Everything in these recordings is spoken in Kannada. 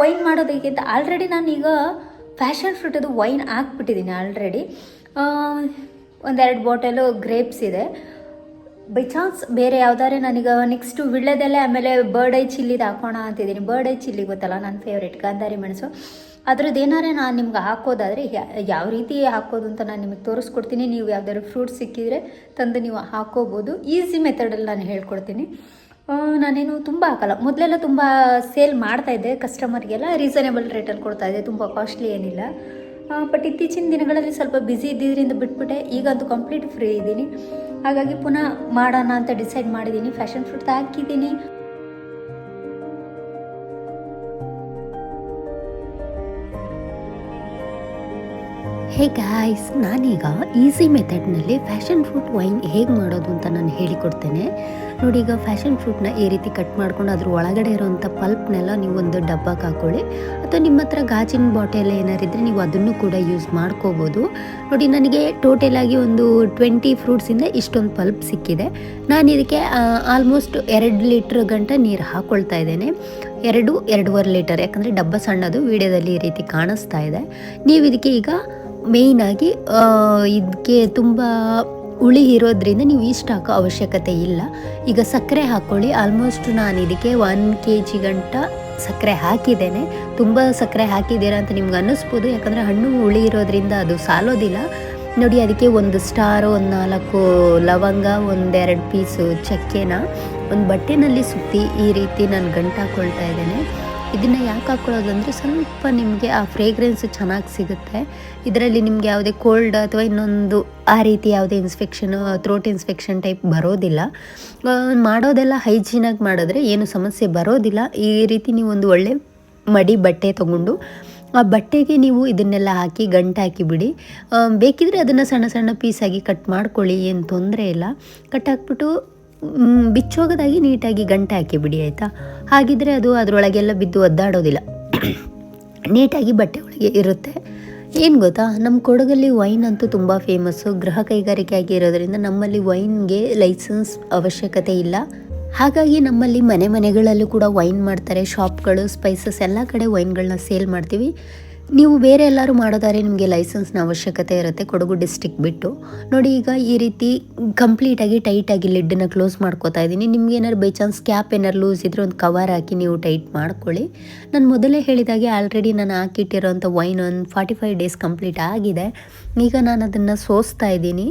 ವೈನ್ ಮಾಡೋದು ಹೇಗೆ ಅಂತ ಆಲ್ರೆಡಿ ನಾನೀಗ ಫ್ಯಾಷನ್ ಫ್ರೂಟದು ವೈನ್ ಹಾಕ್ಬಿಟ್ಟಿದ್ದೀನಿ ಆಲ್ರೆಡಿ ಒಂದೆರಡು ಬಾಟಲು ಗ್ರೇಪ್ಸ್ ಇದೆ. ಬೈ ಚಾನ್ಸ್ ಬೇರೆ ಯಾವ್ದಾದ್ರೆ ನಾನೀಗ ನೆಕ್ಸ್ಟು ವಿಳ್ಳೆದೆಲೆ ಆಮೇಲೆ ಬರ್ಡ್ ಐ ಚಿಲ್ಲಿದು ಹಾಕೋಣ ಅಂತಿದ್ದೀನಿ ಬರ್ಡ್ ಐ ಚಿಲ್ಲಿ ಗೊತ್ತಲ್ಲ ನನ್ನ ಫೇವ್ರೇಟ್ ಗಾಂಧಾರಿ ಮೆಣಸು. ಅದ್ರದ್ದು ನಾನು ನಿಮ್ಗೆ ಹಾಕೋದಾದರೆ ಯಾವ ರೀತಿ ಹಾಕೋದು ಅಂತ ನಾನು ನಿಮಗೆ ತೋರಿಸ್ಕೊಡ್ತೀನಿ. ನೀವು ಯಾವ್ದಾದ್ರು ಫ್ರೂಟ್ಸ್ ಸಿಕ್ಕಿದರೆ ತಂದು ನೀವು ಹಾಕೋಬೋದು. ಈಸಿ ಮೆಥಡಲ್ಲಿ ನಾನು ಹೇಳ್ಕೊಡ್ತೀನಿ. ನಾನೇನು ತುಂಬ ಹಾಕಲ್ಲ. ಮೊದಲೆಲ್ಲ ತುಂಬ ಸೇಲ್ ಮಾಡ್ತಾಯಿದ್ದೆ ಕಸ್ಟಮರ್ಗೆಲ್ಲ ರೀಸನೇಬಲ್ ರೇಟಲ್ಲಿ ಕೊಡ್ತಾಯಿದ್ದೆ ತುಂಬ ಕಾಸ್ಟ್ಲಿ ಏನಿಲ್ಲ. ಬಟ್ ಇತ್ತೀಚಿನ ದಿನಗಳಲ್ಲಿ ಸ್ವಲ್ಪ ಬ್ಯುಸಿ ಇದ್ದಿದ್ದರಿಂದ ಬಿಟ್ಬಿಟ್ಟೆ. ಈಗಂತೂ ಕಂಪ್ಲೀಟ್ ಫ್ರೀ ಇದ್ದೀನಿ. ಹಾಗಾಗಿ ಪುನಃ ಮಾಡೋಣ ಅಂತ ಡಿಸೈಡ್ ಮಾಡಿದ್ದೀನಿ. ಫ್ಯಾಷನ್ ಫ್ರೂಟ್ ಹಾಕಿದ್ದೀನಿ. ಹೇ ಗಾಯ್ಸ್ ನಾನೀಗ ಈಸಿ ಮೆಥಡ್ನಲ್ಲಿ ಫ್ಯಾಷನ್ ಫ್ರೂಟ್ ವೈನ್ ಹೇಗೆ ಮಾಡೋದು ಅಂತ ನಾನು ಹೇಳಿಕೊಡ್ತೇನೆ. ನೋಡಿ ಈಗ ಫ್ಯಾಷನ್ ಫ್ರೂಟ್ನ ಈ ರೀತಿ ಕಟ್ ಮಾಡ್ಕೊಂಡು ಅದ್ರ ಒಳಗಡೆ ಇರೋವಂಥ ಪಲ್ಪ್ನೆಲ್ಲ ನೀವು ಒಂದು ಡಬ್ಬಕ್ಕೆ ಹಾಕ್ಕೊಳ್ಳಿ ಅಥವಾ ನಿಮ್ಮ ಹತ್ರ ಗಾಜಿನ ಬಾಟಲ್ ಏನಾರಿದ್ರೆ ನೀವು ಅದನ್ನು ಕೂಡ ಯೂಸ್ ಮಾಡ್ಕೋಬೋದು. ನೋಡಿ ನನಗೆ ಟೋಟಲ್ ಆಗಿ ಒಂದು ಟ್ವೆಂಟಿ ಫ್ರೂಟ್ಸಿಂದ ಇಷ್ಟೊಂದು ಪಲ್ಪ್ ಸಿಕ್ಕಿದೆ. ನಾನು ಇದಕ್ಕೆ ಆಲ್ಮೋಸ್ಟ್ ಎರಡು ಲೀಟ್ರ್ ಗಂಟ ನೀರು ಹಾಕ್ಕೊಳ್ತಾ ಇದ್ದೇನೆ. ಎರಡು, ಎರಡೂವರೆ ಲೀಟರ್ ಯಾಕಂದರೆ ಡಬ್ಬ ಸಣ್ಣದು, ವಿಡಿಯೋದಲ್ಲಿ ಈ ರೀತಿ ಕಾಣಿಸ್ತಾ ಇದೆ. ನೀವು ಇದಕ್ಕೆ ಈಗ ಮೇಯ್ನಾಗಿ ಇದಕ್ಕೆ ತುಂಬ ಹುಳಿ ಇರೋದ್ರಿಂದ ನೀವು ಇಷ್ಟು ಹಾಕೋ ಅವಶ್ಯಕತೆ ಇಲ್ಲ. ಈಗ ಸಕ್ಕರೆ ಹಾಕ್ಕೊಳ್ಳಿ ಆಲ್ಮೋಸ್ಟ್ ನಾನು ಇದಕ್ಕೆ ಒನ್ ಕೆ ಜಿ ಗಂಟ ಸಕ್ಕರೆ ಹಾಕಿದ್ದೇನೆ. ತುಂಬ ಸಕ್ಕರೆ ಹಾಕಿದ್ದೀರಾ ಅಂತ ನಿಮ್ಗೆ ಅನ್ನಿಸ್ಬೋದು. ಯಾಕಂದರೆ ಹಣ್ಣು ಹುಳಿ ಇರೋದ್ರಿಂದ ಅದು ಸಾಲೋದಿಲ್ಲ. ನೋಡಿ, ಅದಕ್ಕೆ ಒಂದು ಸ್ಟಾರ್, ಒಂದು ನಾಲ್ಕು ಲವಂಗ ಒಂದೆರಡು ಪೀಸು ಚಕ್ಕೆನ, ಒಂದು ಬಟ್ಟೆನಲ್ಲಿ ಸುತ್ತಿ ಈ ರೀತಿ ನಾನು ಗಂಟು ಹಾಕ್ಕೊಳ್ತಾ ಇದ್ದೇನೆ. ಇದನ್ನು ಯಾಕೆ ಹಾಕ್ಕೊಳ್ಳೋದಂದರೆ ಸ್ವಲ್ಪ ನಿಮಗೆ ಆ ಫ್ರೇಗ್ರೆನ್ಸ್ ಚೆನ್ನಾಗಿ ಸಿಗುತ್ತೆ. ಇದರಲ್ಲಿ ನಿಮಗೆ ಯಾವುದೇ ಕೋಲ್ಡ್ ಅಥವಾ ಇನ್ನೊಂದು ಆ ರೀತಿ ಯಾವುದೇ ಇನ್ಸ್ಪೆಕ್ಷನ್ ಥ್ರೋಟ್ ಇನ್ಸ್ಪೆಕ್ಷನ್ ಟೈಪ್ ಬರೋದಿಲ್ಲ. ಮಾಡೋದೆಲ್ಲ ಹೈಜೀನಾಗಿ ಮಾಡಿದ್ರೆ ಏನು ಸಮಸ್ಯೆ ಬರೋದಿಲ್ಲ. ಈ ರೀತಿ ನೀವು ಒಂದು ಒಳ್ಳೆ ಮಡಿ ಬಟ್ಟೆ ತೊಗೊಂಡು, ಆ ಬಟ್ಟೆಗೆ ನೀವು ಇದನ್ನೆಲ್ಲ ಹಾಕಿ, ಗಂಟು ಹಾಕಿಬಿಡಿ. ಬೇಕಿದ್ರೆ ಅದನ್ನು ಸಣ್ಣ ಸಣ್ಣ ಪೀಸಾಗಿ ಕಟ್ ಮಾಡ್ಕೊಳ್ಳಿ, ಏನು ತೊಂದರೆ ಇಲ್ಲ. ಕಟ್ ಹಾಕ್ಬಿಟ್ಟು ಬಿಚ್ಚೋಗದಾಗಿ ನೀಟಾಗಿ ಗಂಟೆ ಹಾಕಿಬಿಡಿ ಆಯಿತಾ? ಹಾಗಿದ್ರೆ ಅದು ಅದರೊಳಗೆಲ್ಲ ಬಿದ್ದು ಒದ್ದಾಡೋದಿಲ್ಲ. ನೀಟಾಗಿ ಬಟ್ಟೆ ಒಳಗೆ ಇರುತ್ತೆ. ಏನು ಗೊತ್ತಾ? ನಮ್ಮ ಕೊಡಗಲ್ಲಿ ವೈನ್ ಅಂತೂ ತುಂಬ ಫೇಮಸ್ಸು ಗೃಹ ಕೈಗಾರಿಕೆ ಆಗಿರೋದ್ರಿಂದ ನಮ್ಮಲ್ಲಿ ವೈನ್ಗೆ ಲೈಸೆನ್ಸ್ ಅವಶ್ಯಕತೆ ಇಲ್ಲ. ಹಾಗಾಗಿ ನಮ್ಮಲ್ಲಿ ಮನೆ ಮನೆಗಳಲ್ಲೂ ಕೂಡ ವೈನ್ ಮಾಡ್ತಾರೆ. ಶಾಪ್ಗಳು, ಸ್ಪೈಸಸ್, ಎಲ್ಲ ಕಡೆ ವೈನ್ಗಳನ್ನ ಸೇಲ್ ಮಾಡ್ತೀವಿ. ನೀವು ಬೇರೆ ಎಲ್ಲರೂ ಮಾಡೋದಾದ್ರೆ ನಿಮಗೆ ಲೈಸೆನ್ಸ್ನ ಅವಶ್ಯಕತೆ ಇರುತ್ತೆ ಕೊಡಗು ಡಿಸ್ಟಿಕ್ ಬಿಟ್ಟು. ನೋಡಿ ಈಗ ಈ ರೀತಿ ಕಂಪ್ಲೀಟಾಗಿ ಟೈಟಾಗಿ ಲಿಡ್ಡನ್ನು ಕ್ಲೋಸ್ ಮಾಡ್ಕೋತಾ ಇದ್ದೀನಿ. ನಿಮ್ಗೆ ಏನಾದ್ರು ಬೈ ಚಾನ್ಸ್ ಕ್ಯಾಪ್ ಏನಾರು ಲೂಸ್ ಇದ್ದರೆ ಒಂದು ಕವರ್ ಹಾಕಿ ನೀವು ಟೈಟ್ ಮಾಡ್ಕೊಳ್ಳಿ. ನಾನು ಮೊದಲೇ ಹೇಳಿದಾಗೆ ಆಲ್ರೆಡಿ ನಾನು ಹಾಕಿಟ್ಟಿರೋಂಥ ವೈನ್ ಒಂದು ಫಾರ್ಟಿ ಫೈವ್ ಡೇಸ್ ಕಂಪ್ಲೀಟ್ ಆಗಿದೆ. ಈಗ ನಾನು ಅದನ್ನು ಸೋಸ್ತಾ ಇದ್ದೀನಿ.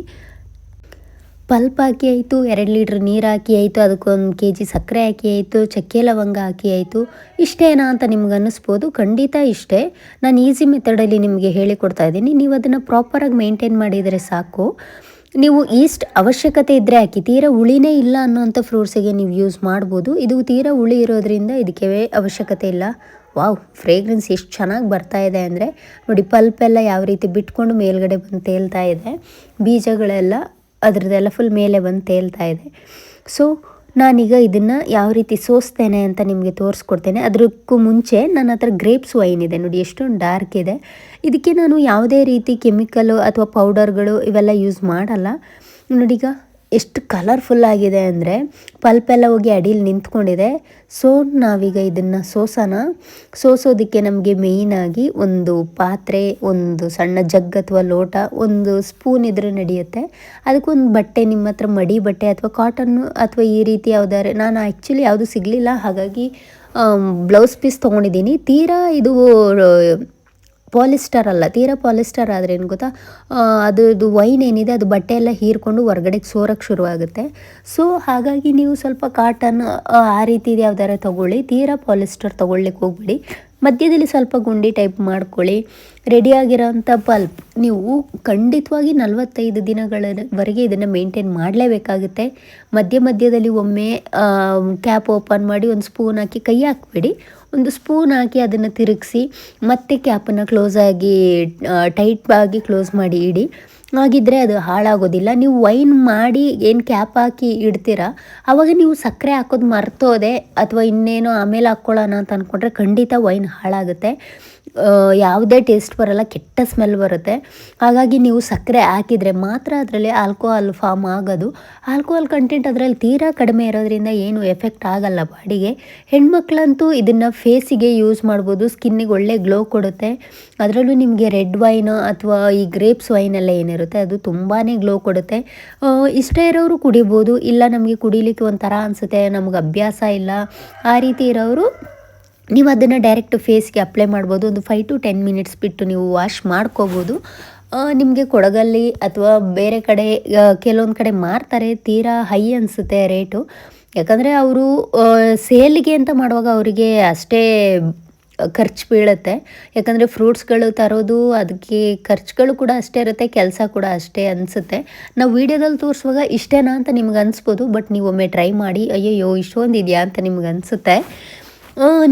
ಪಲ್ಪ್ ಹಾಕಿ ಆಯಿತು, ಎರಡು ಲೀಟ್ರ್ ನೀರು ಹಾಕಿ ಆಯಿತು, ಅದಕ್ಕೊಂದು ಕೆ ಜಿ ಸಕ್ಕರೆ ಹಾಕಿ ಆಯಿತು, ಚಕ್ಕೆ ಲವಂಗ ಹಾಕಿ ಆಯಿತು. ಇಷ್ಟೇನಾ ಅಂತ ನಿಮ್ಗೆ ಅನ್ನಿಸ್ಬೋದು? ಖಂಡಿತ ಇಷ್ಟೇ. ನಾನು ಈಸಿ ಮೆಥಡಲ್ಲಿ ನಿಮಗೆ ಹೇಳಿಕೊಡ್ತಾ ಇದ್ದೀನಿ. ನೀವು ಅದನ್ನು ಪ್ರಾಪರಾಗಿ ಮೇಂಟೈನ್ ಮಾಡಿದರೆ ಸಾಕು. ನೀವು ಈಸ್ಟ್ ಅವಶ್ಯಕತೆ ಇದ್ದರೆ ಹಾಕಿ. ತೀರಾ ಹುಳಿನೇ ಇಲ್ಲ ಅನ್ನೋಂಥ ಫ್ರೂಟ್ಸಿಗೆ ನೀವು ಯೂಸ್ ಮಾಡ್ಬೋದು. ಇದು ತೀರಾ ಹುಳಿ ಇರೋದ್ರಿಂದ ಇದಕ್ಕೆ ಅವಶ್ಯಕತೆ ಇಲ್ಲ. ವಾವ್ ಫ್ರೇಗ್ರೆನ್ಸ್ ಎಷ್ಟು ಚೆನ್ನಾಗಿ ಬರ್ತಾ ಇದೆ ಅಂದರೆ ನೋಡಿ ಪಲ್ಪೆಲ್ಲ ಯಾವ ರೀತಿ ಬಿಟ್ಕೊಂಡು ಮೇಲ್ಗಡೆ ಬಂದು ತೇಲ್ತಾ ಇದೆ. ಬೀಜಗಳೆಲ್ಲ ಅದ್ರದ್ದೆಲ್ಲ ಫುಲ್ ಮೇಲೆ ಬಂದು ತೇಲ್ತಾ ಇದೆ. ಸೊ ನಾನೀಗ ಇದನ್ನು ಯಾವ ರೀತಿ ಸೋಸ್ತೇನೆ ಅಂತ ನಿಮಗೆ ತೋರಿಸ್ಕೊಡ್ತೇನೆ. ಅದಕ್ಕೂ ಮುಂಚೆ ನನ್ನ ಹತ್ರ ಗ್ರೇಪ್ಸ್ ವೈನ್ ಇದೆ. ನೋಡಿ, ಎಷ್ಟೊಂದು ಡಾರ್ಕ್ ಇದೆ. ಇದಕ್ಕೆ ನಾನು ಯಾವುದೇ ರೀತಿ ಕೆಮಿಕಲು ಅಥವಾ ಪೌಡರ್ಗಳು ಇವೆಲ್ಲ ಯೂಸ್ ಮಾಡಲ್ಲ. ನೋಡಿ, ಈಗ ಎಷ್ಟು ಕಲರ್ಫುಲ್ ಆಗಿದೆ ಅಂದರೆ ಪಲ್ಪೆಲ್ಲ ಹೋಗಿ ಅಡಿಲಿ ನಿಂತ್ಕೊಂಡಿದೆ. ಸೊ ನಾವೀಗ ಇದನ್ನು ಸೋಸೋಣ. ಸೋಸೋದಕ್ಕೆ ನಮಗೆ ಮೇಯ್ನಾಗಿ ಒಂದು ಪಾತ್ರೆ, ಒಂದು ಸಣ್ಣ ಜಗ್ ಅಥವಾ ಲೋಟ, ಒಂದು ಸ್ಪೂನ್ ಇದ್ರೆ ನಡೆಯುತ್ತೆ. ಅದಕ್ಕೊಂದು ಬಟ್ಟೆ ನಿಮ್ಮ ಹತ್ರ ಮಡಿ ಬಟ್ಟೆ ಅಥವಾ ಕಾಟನ್ನು ಅಥವಾ ಈ ರೀತಿ ಯಾವುದಾದ್ರೆ ನಾನು ಆ್ಯಕ್ಚುಲಿ ಯಾವುದು ಸಿಗಲಿಲ್ಲ. ಹಾಗಾಗಿ ಬ್ಲೌಸ್ ಪೀಸ್ ತೊಗೊಂಡಿದ್ದೀನಿ. ತೀರಾ ಇದು ಪಾಲಿಸ್ಟರ್ ಅಲ್ಲ, ತೀರಾ ಪಾಲಿಸ್ಟರ್ ಆದರೆ ಏನು ಗೊತ್ತಾ? ಅದು ಅದ್ರದ್ದು ವೈನ್ ಏನಿದೆ, ಅದು ಬಟ್ಟೆ ಎಲ್ಲ ಹೀರ್ಕೊಂಡು ಹೊರಗಡೆಗೆ ಸೋರಕ್ಕೆ ಶುರುವಾಗುತ್ತೆ. ಸೊ ಹಾಗಾಗಿ ನೀವು ಸ್ವಲ್ಪ ಕಾಟನ್ ಆ ರೀತಿ ಯಾವ್ದಾರ ತಗೊಳ್ಳಿ, ತೀರಾ ಪಾಲಿಸ್ಟರ್ ತೊಗೊಳ್ಲಿಕ್ಕೆ ಹೋಗ್ಬಿಡಿ. ಮಧ್ಯದಲ್ಲಿ ಸ್ವಲ್ಪ ಗುಂಡಿ ಟೈಪ್ ಮಾಡ್ಕೊಳ್ಳಿ. ರೆಡಿಯಾಗಿರೋಂಥ ಪಲ್ಪ್ ನೀವು ಖಂಡಿತವಾಗಿ ನಲವತ್ತೈದು ದಿನಗಳವರೆಗೆ ಇದನ್ನು ಮೇಂಟೈನ್ ಮಾಡಲೇಬೇಕಾಗುತ್ತೆ. ಮಧ್ಯ ಮಧ್ಯದಲ್ಲಿ ಒಮ್ಮೆ ಕ್ಯಾಪ್ ಓಪನ್ ಮಾಡಿ ಒಂದು ಸ್ಪೂನ್ ಹಾಕಿ ಕೈ ಹಾಕ್ಬಿಡಿ. ಒಂದು ಸ್ಪೂನ್ ಹಾಕಿ ಅದನ್ನು ತಿರುಗಿಸಿ, ಮತ್ತೆ ಕ್ಯಾಪನ್ನು ಕ್ಲೋಸ್ ಆಗಿ ಟೈಟ್ ಆಗಿ ಕ್ಲೋಸ್ ಮಾಡಿ ಇಡಿ. ಹಾಗಿದ್ರೆ ಅದು ಹಾಳಾಗೋದಿಲ್ಲ. ನೀವು ವೈನ್ ಮಾಡಿ ಏನು ಕ್ಯಾಪ್ ಹಾಕಿ ಇಡ್ತೀರಾ ಆವಾಗ ನೀವು ಸಕ್ಕರೆ ಹಾಕೋದು ಮರ್ತೋದೆ, ಅಥವಾ ಇನ್ನೇನೋ ಆಮೇಲೆ ಹಾಕ್ಕೊಳ್ಳೋಣ ಅಂತ ಅಂದ್ಕೊಂಡ್ರೆ ಖಂಡಿತ ವೈನ್ ಹಾಳಾಗುತ್ತೆ. ಯಾವುದೇ ಟೇಸ್ಟ್ ಬರಲ್ಲ, ಕೆಟ್ಟ ಸ್ಮೆಲ್ ಬರುತ್ತೆ. ಹಾಗಾಗಿ ನೀವು ಸಕ್ಕರೆ ಹಾಕಿದರೆ ಮಾತ್ರ ಅದರಲ್ಲಿ ಆಲ್ಕೋಹಾಲ್ ಫಾರ್ಮ್ ಆಗೋದು. ಆಲ್ಕೋಹಾಲ್ ಕಂಟೆಂಟ್ ಅದರಲ್ಲಿ ತೀರಾ ಕಡಿಮೆ ಇರೋದ್ರಿಂದ ಏನು ಎಫೆಕ್ಟ್ ಆಗಲ್ಲ ಬಾಡಿಗೆ. ಹೆಣ್ಮಕ್ಳಂತೂ ಇದನ್ನು ಫೇಸಿಗೆ ಯೂಸ್ ಮಾಡ್ಬೋದು ಸ್ಕಿನ್ನಿಗೆ ಒಳ್ಳೆ ಗ್ಲೋ ಕೊಡುತ್ತೆ. ಅದರಲ್ಲೂ ನಿಮಗೆ ರೆಡ್ ವೈನ್ ಅಥವಾ ಈ ಗ್ರೇಪ್ಸ್ ವೈನ್ ಎಲ್ಲ ಏನಿರುತ್ತೆ, ಅದು ತುಂಬಾ ಗ್ಲೋ ಕೊಡುತ್ತೆ. ಇಷ್ಟ ಇರೋರು ಕುಡಿಬೋದು, ಇಲ್ಲ ನಮಗೆ ಕುಡಿಲಿಕ್ಕೆ ಒಂಥರ ಅನಿಸುತ್ತೆ, ನಮ್ಗೆ ಅಭ್ಯಾಸ ಇಲ್ಲ, ಆ ರೀತಿ ಇರೋರು ನೀವು ಅದನ್ನು ಡೈರೆಕ್ಟ್ ಫೇಸ್ಗೆ ಅಪ್ಲೈ ಮಾಡ್ಬೋದು. ಒಂದು ಫೈವ್ ಟು ಟೆನ್ ಮಿನಿಟ್ಸ್ ಬಿಟ್ಟು ನೀವು ವಾಶ್ ಮಾಡ್ಕೋಬೋದು. ನಿಮಗೆ ಕೊಡಗಲ್ಲಿ ಅಥವಾ ಬೇರೆ ಕಡೆ ಕೆಲವೊಂದು ಕಡೆ ಮಾರ್ತಾರೆ, ತೀರಾ ಹೈ ಅನಿಸುತ್ತೆ ರೇಟು ಯಾಕಂದರೆ ಅವರು ಸೇಲಿಗೆ ಅಂತ ಮಾಡುವಾಗ ಅವರಿಗೆ ಅಷ್ಟೇ ಖರ್ಚು ಬೀಳುತ್ತೆ. ಯಾಕಂದರೆ ಫ್ರೂಟ್ಸ್ಗಳು ತರೋದು ಅದಕ್ಕೆ ಖರ್ಚುಗಳು ಕೂಡ ಅಷ್ಟೇ ಇರುತ್ತೆ, ಕೆಲಸ ಕೂಡ ಅಷ್ಟೇ ಅನಿಸುತ್ತೆ. ನಾವು ವೀಡಿಯೋದಲ್ಲಿ ತೋರಿಸುವಾಗ ಇಷ್ಟೇನಾ ಅಂತ ನಿಮ್ಗೆ ಅನಿಸ್ಬೋದು, ಬಟ್ ನೀವೊಮ್ಮೆ ಟ್ರೈ ಮಾಡಿ, ಅಯ್ಯಯ್ಯೋ, ಇಷ್ಟೊಂದು ಇದೆಯಾ? ಅಂತ ನಿಮ್ಗೆ ಅನಿಸುತ್ತೆ.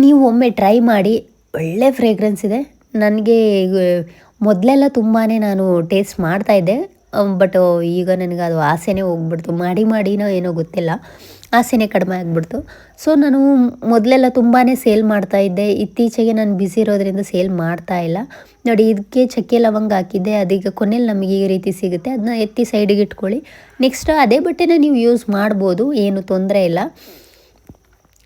ನೀವು ಒಮ್ಮೆ ಟ್ರೈ ಮಾಡಿ. ಒಳ್ಳೆ ಫ್ರೇಗ್ರೆನ್ಸ್ ಇದೆ. ನನಗೆ ಮೊದಲೆಲ್ಲ ತುಂಬಾ ನಾನು ಟೇಸ್ಟ್ ಮಾಡ್ತಾಯಿದ್ದೆ ಬಟ್ ಈಗ ನನಗೆ ಅದು ಆಸೆನೇ ಹೋಗ್ಬಿಡ್ತು. ಮಾಡಿ ಮಾಡಿನೋ ಏನೋ ಗೊತ್ತಿಲ್ಲ. ಆಸೆನೇ ಕಡಿಮೆ ಆಗಿಬಿಡ್ತು. ಸೊ ನಾನು ಮೊದಲೆಲ್ಲ ತುಂಬಾ ಸೇಲ್ ಮಾಡ್ತಾ ಇದ್ದೆ. ಇತ್ತೀಚೆಗೆ ನಾನು ಬ್ಯುಸಿ ಇರೋದ್ರಿಂದ ಸೇಲ್ ಮಾಡ್ತಾ ಇಲ್ಲ. ನೋಡಿ ಇದಕ್ಕೆ ಚಕ್ಕೆ ಲವಂಗ ಹಾಕಿದ್ದೆ. ಅದೀಗ ಕೊನೆಯಲ್ಲಿ ನಮಗೆ ಈ ರೀತಿ ಸಿಗುತ್ತೆ. ಅದನ್ನ ಎತ್ತಿ ಸೈಡಿಗೆ ಇಟ್ಕೊಳ್ಳಿ. ನೆಕ್ಸ್ಟ್ ಅದೇ ಬಟ್ಟೆನ ನೀವು ಯೂಸ್ ಮಾಡ್ಬೋದು. ಏನು ತೊಂದರೆ ಇಲ್ಲ.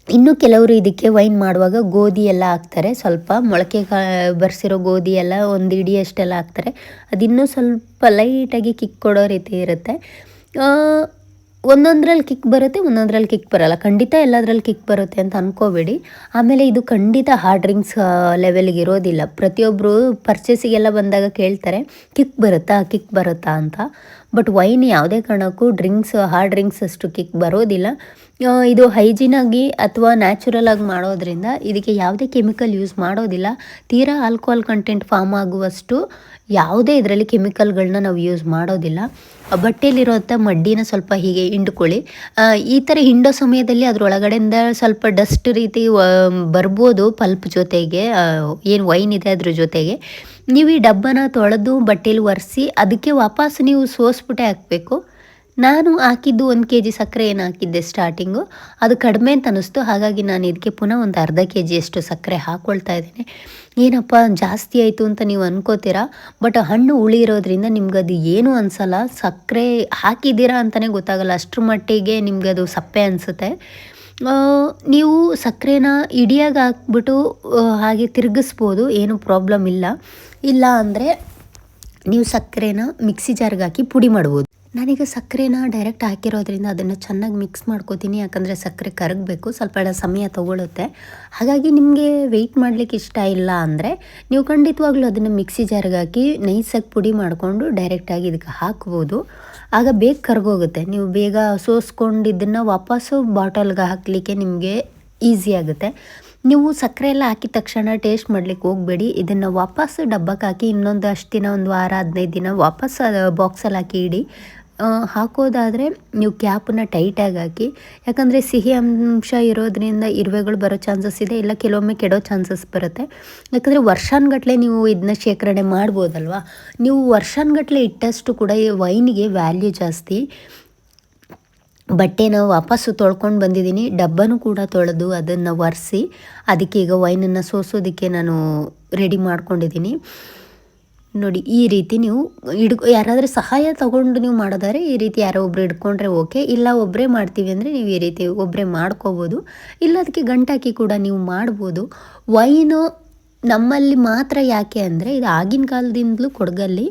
ಇನ್ನು ಕೆಲವರು ಇದಕ್ಕೆ ವೈನ್ ಮಾಡುವಾಗ ಗೋಧಿ ಎಲ್ಲ ಹಾಕ್ತಾರೆ. ಸ್ವಲ್ಪ ಮೊಳಕೆ ಕಾ, ಬರ್ಸಿರೋ ಗೋಧಿ ಎಲ್ಲ ಒಂದು ಇಡಿಯಷ್ಟೆಲ್ಲ ಹಾಕ್ತಾರೆ. ಅದಿನ್ನೂ ಸ್ವಲ್ಪ ಲೈಟಾಗಿ ಕಿಕ್ ಕೊಡೋ ರೀತಿ ಇರುತ್ತೆ. ಒಂದೊಂದ್ರಲ್ಲಿ ಕಿಕ್ ಬರುತ್ತೆ, ಒಂದೊಂದ್ರಲ್ಲಿ ಕಿಕ್ ಬರಲ್ಲ. ಖಂಡಿತ ಎಲ್ಲದ್ರಲ್ಲಿ ಕಿಕ್ ಬರುತ್ತೆ ಅಂತ ಅನ್ಕೋಬೇಡಿ. ಆಮೇಲೆ ಇದು ಖಂಡಿತ ಹಾರ್ಡ್ ಡ್ರಿಂಕ್ಸ್ ಲೆವೆಲ್ಗೆ ಇರೋದಿಲ್ಲ. ಪ್ರತಿಯೊಬ್ಬರು ಪರ್ಚೇಸಿಗೆಲ್ಲ ಬಂದಾಗ ಕೇಳ್ತಾರೆ, ಕಿಕ್ ಬರುತ್ತಾ ಕಿಕ್ ಬರುತ್ತಾ ಅಂತ. ಬಟ್ ವೈನ್ ಯಾವುದೇ ಕಾರಣಕ್ಕೂ ಡ್ರಿಂಕ್ಸ್ ಹಾರ್ಡ್ ಡ್ರಿಂಕ್ಸ್ ಅಷ್ಟು ಕಿಕ್ ಬರೋದಿಲ್ಲ ಇದು ಹೈಜಿನಾಗಿ ಅಥವಾ ನ್ಯಾಚುರಲ್ ಆಗಿ ಮಾಡೋದ್ರಿಂದ ಇದಕ್ಕೆ ಯಾವುದೇ ಕೆಮಿಕಲ್ ಯೂಸ್ ಮಾಡೋದಿಲ್ಲ. ತೀರಾ ಆಲ್ಕೋಹಾಲ್ ಕಂಟೆಂಟ್ ಫಾರ್ಮ್ ಆಗುವಷ್ಟು ಯಾವುದೇ ಇದರಲ್ಲಿ ಕೆಮಿಕಲ್ಗಳನ್ನ ನಾವು ಯೂಸ್ ಮಾಡೋದಿಲ್ಲ. ಬಟ್ಟೆಯಲ್ಲಿರುವಂಥ ಮಡ್ಡಿನ ಸ್ವಲ್ಪ ಹೀಗೆ ಹಿಂಡ್ಕೊಳ್ಳಿ. ಈ ಥರ ಹಿಂಡೋ ಸಮಯದಲ್ಲಿ ಅದರೊಳಗಡೆಯಿಂದ ಸ್ವಲ್ಪ ಡಸ್ಟ್ ರೀತಿ ಬರ್ಬೋದು ಪಲ್ಪ್ ಜೊತೆಗೆ ಏನು ವೈನ್ ಇದೆ ಅದ್ರ ಜೊತೆಗೆ. ನೀವು ಈ ಡಬ್ಬನ ತೊಳೆದು ಬಟ್ಟೆಲಿ ಒರೆಸಿ ಅದಕ್ಕೆ ವಾಪಸ್ ನೀವು ಸೋಸ್ಬಿಟ್ಟೆ ಹಾಕಬೇಕು. ನಾನು ಹಾಕಿದ್ದು ಒಂದು ಕೆ ಜಿ ಸಕ್ಕರೆ ಏನು ಹಾಕಿದ್ದೆ ಸ್ಟಾರ್ಟಿಂಗು ಅದು ಕಡಿಮೆ ಅಂತ ಅನ್ನಿಸ್ತು. ಹಾಗಾಗಿ ನಾನು ಇದಕ್ಕೆ ಪುನಃ ಒಂದು ಅರ್ಧ ಕೆ ಜಿಯಷ್ಟು ಸಕ್ಕರೆ ಹಾಕ್ಕೊಳ್ತಾ ಇದ್ದೀನಿ. ಏನಪ್ಪ, ಜಾಸ್ತಿ ಆಯಿತು ಅಂತ ನೀವು ಅನ್ಕೋತೀರಾ? ಬಟ್ ಹಣ್ಣು ನಿಮ್ಗೆ ಅದು ಏನೂ ಅನಿಸಲ್ಲ. ಸಕ್ಕರೆ ಹಾಕಿದ್ದೀರಾ ಅಂತಲೇ ಗೊತ್ತಾಗಲ್ಲ. ಅಷ್ಟರ ಮಟ್ಟಿಗೆ ನಿಮಗೆ ಅದು ಸಪ್ಪೆ ಅನಿಸುತ್ತೆ. ನೀವು ಸಕ್ಕರೆನ ಇಡಿಯಾಗಿ ಹಾಕ್ಬಿಟ್ಟು ಹಾಗೆ ತಿರುಗಿಸ್ಬೋದು, ಏನು ಪ್ರಾಬ್ಲಮ್ ಇಲ್ಲ. ಇಲ್ಲ ಅಂದರೆ ನೀವು ಸಕ್ಕರೆನ ಮಿಕ್ಸಿ ಜಾರ್ಗೆ ಹಾಕಿ ಪುಡಿ ಮಾಡ್ಬೋದು. ನಾನೀಗ ಸಕ್ಕರೆನ ಡೈರೆಕ್ಟ್ ಹಾಕಿರೋದ್ರಿಂದ ಅದನ್ನು ಚೆನ್ನಾಗಿ ಮಿಕ್ಸ್ ಮಾಡ್ಕೋತೀನಿ, ಯಾಕಂದರೆ ಸಕ್ಕರೆ ಕರಗಬೇಕು, ಸ್ವಲ್ಪ ಸಮಯ ತಗೊಳುತ್ತೆ. ಹಾಗಾಗಿ ನಿಮಗೆ ವೆಯ್ಟ್ ಮಾಡಲಿಕ್ಕೆ ಇಷ್ಟ ಇಲ್ಲ ಅಂದರೆ ನೀವು ಖಂಡಿತವಾಗ್ಲೂ ಅದನ್ನು ಮಿಕ್ಸಿ ಜಾರ್ಗೆ ಹಾಕಿ ನೈಸಾಗಿ ಪುಡಿ ಮಾಡಿಕೊಂಡು ಡೈರೆಕ್ಟಾಗಿ ಇದಕ್ಕೆ ಹಾಕ್ಬೋದು. ಆಗ ಬೇಗ ಕರಗೋಗುತ್ತೆ. ನೀವು ಬೇಗ ಸೋಸ್ಕೊಂಡಿದ್ದನ್ನು ವಾಪಸ್ಸು ಬಾಟಲ್ಗೆ ಹಾಕಲಿಕ್ಕೆ ನಿಮಗೆ ಈಸಿ ಆಗುತ್ತೆ. ನೀವು ಸಕ್ಕರೆ ಎಲ್ಲ ಹಾಕಿದ ತಕ್ಷಣ ಟೇಸ್ಟ್ ಮಾಡ್ಲಿಕ್ಕೆ ಹೋಗಬೇಡಿ. ಇದನ್ನು ವಾಪಸ್ ಡಬ್ಬಕ್ಕೆ ಹಾಕಿ ಇನ್ನೊಂದು ಅಷ್ಟು ದಿನ, ಒಂದು ವಾರ, ಹದಿನೈದು ದಿನ ವಾಪಸ್ ಬಾಕ್ಸಲ್ಲಿ ಹಾಕಿ ಇಡಿ. ಹಾಕೋದಾದರೆ ನೀವು ಕ್ಯಾಪನ್ನ ಟೈಟಾಗಿ ಹಾಕಿ. ಯಾಕಂದರೆ ಸಿಹಿ ಅಂಶ ಇರೋದ್ರಿಂದ ಇರುವೆಗಳು ಬರೋ ಚಾನ್ಸಸ್ ಇದೆ, ಇಲ್ಲ ಕೆಲವೊಮ್ಮೆ ಕೆಡೋ ಚಾನ್ಸಸ್ ಬರುತ್ತೆ. ಯಾಕಂದರೆ ವರ್ಷಾನುಗಟ್ಲೆ ನೀವು ಇದನ್ನ ಶೇಖರಣೆ ಮಾಡ್ಬೋದಲ್ವಾ? ನೀವು ವರ್ಷಾನುಗಟ್ಟಲೆ ಇಟ್ಟಷ್ಟು ಕೂಡ ಈ ವೈನಿಗೆ ವ್ಯಾಲ್ಯೂ ಜಾಸ್ತಿ. ಬಟ್ಟೆನ ವಾಪಸ್ಸು ತೊಳ್ಕೊಂಡು ಬಂದಿದ್ದೀನಿ, ಡಬ್ಬನೂ ಕೂಡ ತೊಳೆದು ಅದನ್ನು ಒರೆಸಿ ಅದಕ್ಕೆ ಈಗ ವೈನನ್ನು ಸೋಸೋದಕ್ಕೆ ನಾನು ರೆಡಿ ಮಾಡ್ಕೊಂಡಿದ್ದೀನಿ. ನೋಡಿ, ಈ ರೀತಿ ನೀವು ಹಿಡ್ ಯಾರಾದರೂ ಸಹಾಯ ತಗೊಂಡು ನೀವು ಮಾಡೋದಾದ್ರೆ ಈ ರೀತಿ ಯಾರೋ ಒಬ್ರು ಹಿಡ್ಕೊಂಡ್ರೆ ಓಕೆ, ಇಲ್ಲ ಒಬ್ಬರೇ ಮಾಡ್ತೀವಿ ಅಂದರೆ ನೀವು ಈ ರೀತಿ ಒಬ್ಬರೇ ಮಾಡ್ಕೋಬೋದು. ಇಲ್ಲ ಅದಕ್ಕೆ ಗಂಟಾಕಿ ಕೂಡ ನೀವು ಮಾಡ್ಬೋದು. ವೈನು ನಮ್ಮಲ್ಲಿ ಮಾತ್ರ ಯಾಕೆ ಅಂದರೆ ಇದು ಆಗಿನ ಕಾಲದಿಂದಲೂ ಕೊಡಗಲ್ಲಿ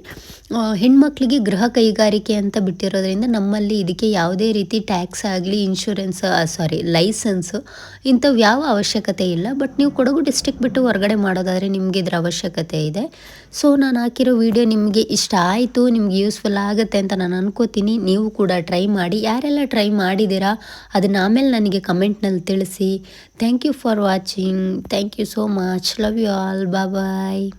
ಹೆಣ್ಮಕ್ಳಿಗೆ ಗೃಹ ಕೈಗಾರಿಕೆ ಅಂತ ಬಿಟ್ಟಿರೋದ್ರಿಂದ ನಮ್ಮಲ್ಲಿ ಇದಕ್ಕೆ ಯಾವುದೇ ರೀತಿ ಟ್ಯಾಕ್ಸ್ ಆಗಲಿ, ಇನ್ಶೂರೆನ್ಸ್ ಸಾರಿ, ಲೈಸೆನ್ಸು ಇಂಥವು ಯಾವ ಅವಶ್ಯಕತೆ ಇಲ್ಲ. ಬಟ್ ನೀವು ಕೊಡಗು ಡಿಸ್ಟಿಕ್ ಬಿಟ್ಟು ಹೊರಗಡೆ ಮಾಡೋದಾದರೆ ನಿಮಗೆ ಇದರ ಅವಶ್ಯಕತೆ ಇದೆ. ಸೊ, ನಾನು ಹಾಕಿರೋ ವಿಡಿಯೋ ನಿಮಗೆ ಇಷ್ಟ ಆಯಿತು, ನಿಮ್ಗೆ ಯೂಸ್ಫುಲ್ ಆಗುತ್ತೆ ಅಂತ ನಾನು ಅನ್ಕೋತೀನಿ. ನೀವು ಕೂಡ ಟ್ರೈ ಮಾಡಿ. ಯಾರೆಲ್ಲ ಟ್ರೈ ಮಾಡಿದ್ದೀರಾ, ಅದನ್ನ ಆಮೇಲೆ ನನಗೆ ಕಮೆಂಟ್ನಲ್ಲಿ ತಿಳಿಸಿ. Thank you for watching. Thank you so much. Love you Bye bye.